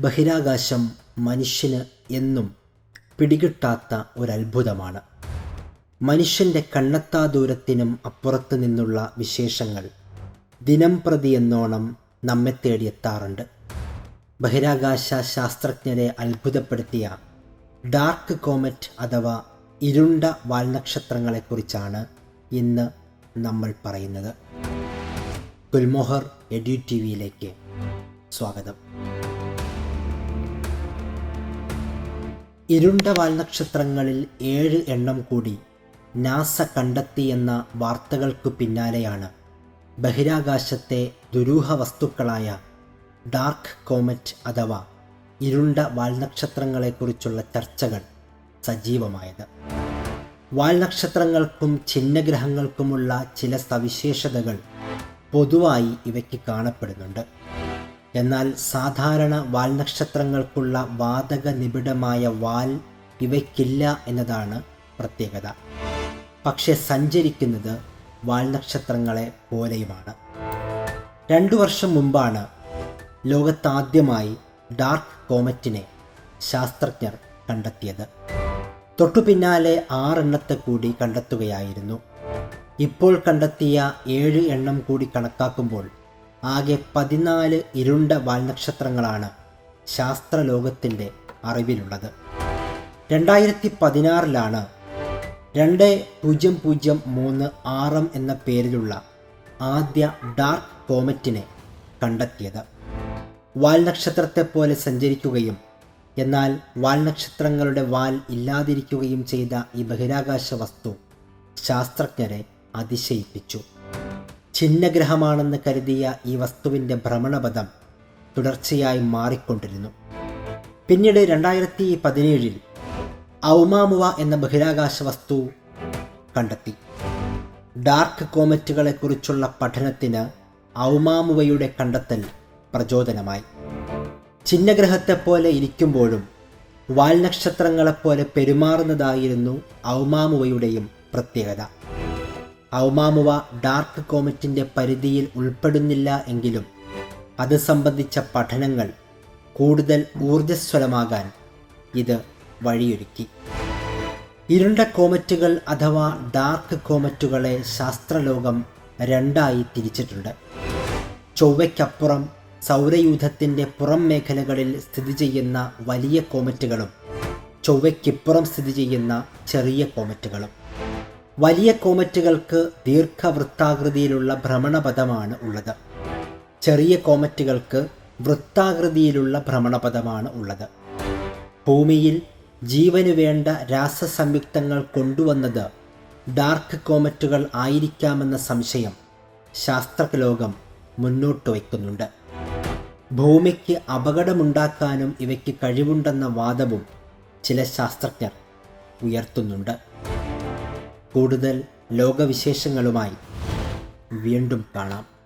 ബഹിരാകാശം മനുഷ്യന് എന്നും പിടികിട്ടാത്ത ഒരത്ഭുതമാണ്. മനുഷ്യന്റെ കണ്ണെത്താ ദൂരത്തിനും അപ്പുറത്തു നിന്നുള്ള വിശേഷങ്ങൾ ദിനം പ്രതി എന്നോണം നമ്മെ തേടിയെത്താറുണ്ട്. ബഹിരാകാശ ശാസ്ത്രജ്ഞരെ അത്ഭുതപ്പെടുത്തിയ ഡാർക്ക് കോമറ്റ് അഥവാ ഇരുണ്ട വാൽനക്ഷത്രങ്ങളെക്കുറിച്ചാണ് ഇന്ന് നമ്മൾ പറയുന്നത്. ഗുൽമോഹർ എഡ്യു ടി വിയിലേക്ക് സ്വാഗതം. ഇരുണ്ട വാൽനക്ഷത്രങ്ങളിൽ ഏഴ് എണ്ണം കൂടി നാസ കണ്ടെത്തിയെന്ന വാർത്തകൾക്കു പിന്നാലെയാണ് ബഹിരാകാശത്തെ ദുരൂഹ വസ്തുക്കളായ ഡാർക്ക് കോമറ്റ് അഥവാ ഇരുണ്ട വാൽനക്ഷത്രങ്ങളെക്കുറിച്ചുള്ള ചർച്ചകൾ സജീവമായത്. വാൽനക്ഷത്രങ്ങൾക്കും ഛിന്നഗ്രഹങ്ങൾക്കുമുള്ള ചില സവിശേഷതകൾ പൊതുവായി ഇവയ്ക്ക് കാണപ്പെടുന്നുണ്ട്. എന്നാൽ സാധാരണ വാൽനക്ഷത്രങ്ങൾക്കുള്ള വാതക നിബിഡമായ വാൽ ഇവയ്ക്കില്ല എന്നതാണ് പ്രത്യേകത. പക്ഷെ സഞ്ചരിക്കുന്നത് വാൽനക്ഷത്രങ്ങളെ പോലെയുമാണ്. രണ്ടു വർഷം മുമ്പാണ് ലോകത്താദ്യമായി ഡാർക്ക് കോമറ്റിനെ ശാസ്ത്രജ്ഞർ കണ്ടെത്തിയത്. തൊട്ടു പിന്നാലെ ആറെണ്ണത്തെ കൂടി കണ്ടെത്തുകയായിരുന്നു. ഇപ്പോൾ കണ്ടെത്തിയ ഏഴ് എണ്ണം കൂടി കണക്കാക്കുമ്പോൾ ആകെ പതിനാല് ഇരുണ്ട വാൽനക്ഷത്രങ്ങളാണ് ശാസ്ത്രലോകത്തിന്റെ അറിവിലുള്ളത്. രണ്ടായിരത്തി പതിനാറിലാണ് രണ്ട് പൂജ്യം പൂജ്യം മൂന്ന് ആറ് എന്ന പേരിലുള്ള ആദ്യ ഡാർക്ക് കോമറ്റിനെ കണ്ടെത്തിയത്. വാൽനക്ഷത്രത്തെ പോലെ സഞ്ചരിക്കുകയും എന്നാൽ വാൽനക്ഷത്രങ്ങളുടെ വാൽ ഇല്ലാതിരിക്കുകയും ചെയ്ത ഈ ബഹിരാകാശ വസ്തു ശാസ്ത്രജ്ഞരെ അതിശയിപ്പിച്ചു. ഛിന്നഗ്രഹമാണെന്ന് കരുതിയ ഈ വസ്തുവിന്റെ ഭ്രമണപഥം തുടർച്ചയായി മാറിക്കൊണ്ടിരുന്നു. പിന്നീട് രണ്ടായിരത്തി പതിനേഴിൽ ഔമാമുവ എന്ന ബഹിരാകാശ വസ്തു കണ്ടെത്തി. ഡാർക്ക് കോമറ്റുകളെക്കുറിച്ചുള്ള പഠനത്തിന് ഔമാമുവയുടെ കണ്ടെത്തൽ പ്രചോദനമായി. ചിഹ്നഗ്രഹത്തെപ്പോലെ ഇരിക്കുമ്പോഴും വാൽനക്ഷത്രങ്ങളെപ്പോലെ പെരുമാറുന്നതായിരുന്നു ഔമാമുവയുടെയും പ്രത്യേകത. ഔമാമുവ ഡാർക്ക് കോമറ്റിന്റെ പരിധിയിൽ ഉൾപ്പെടുന്നില്ല എങ്കിലും അത് സംബന്ധിച്ച പഠനങ്ങൾ കൂടുതൽ ഊർജസ്വലമാകാൻ ഇത് വഴിയൊരുക്കി. ഇരുണ്ട കോമറ്റുകൾ അഥവാ ഡാർക്ക് കോമറ്റുകളെ ശാസ്ത്രലോകം രണ്ടായി തിരിച്ചിട്ടുണ്ട്. ചൊവ്വയ്ക്കപ്പുറം സൗരയൂഥത്തിന്റെ പുറം മേഖലകളിൽ സ്ഥിതി ചെയ്യുന്ന വലിയ കോമറ്റുകളും ചൊവ്വയ്ക്കിപ്പുറം സ്ഥിതി ചെയ്യുന്ന ചെറിയ കോമറ്റുകളും. വലിയ കോമറ്റുകൾക്ക് ദീർഘവൃത്താകൃതിയിലുള്ള ഭ്രമണപഥമാണ് ഉള്ളത്. ചെറിയ കോമറ്റുകൾക്ക് വൃത്താകൃതിയിലുള്ള ഭ്രമണപഥമാണ് ഉള്ളത്. ഭൂമിയിൽ ജീവന് വേണ്ട രാസസംയുക്തങ്ങൾ കൊണ്ടുവന്നത് ഡാർക്ക് കോമറ്റുകൾ ആയിരിക്കാമെന്ന സംശയം ശാസ്ത്രലോകം മുന്നോട്ട് വയ്ക്കുന്നുണ്ട്. ഭൂമിക്ക് അപകടമുണ്ടാക്കാനും ഇവയ്ക്ക് കഴിവുണ്ടെന്ന വാദവും ചില ശാസ്ത്രജ്ഞർ ഉയർത്തുന്നുണ്ട്. കൂടുതൽ ലോകവിശേഷങ്ങളുമായി വീണ്ടും കാണാം.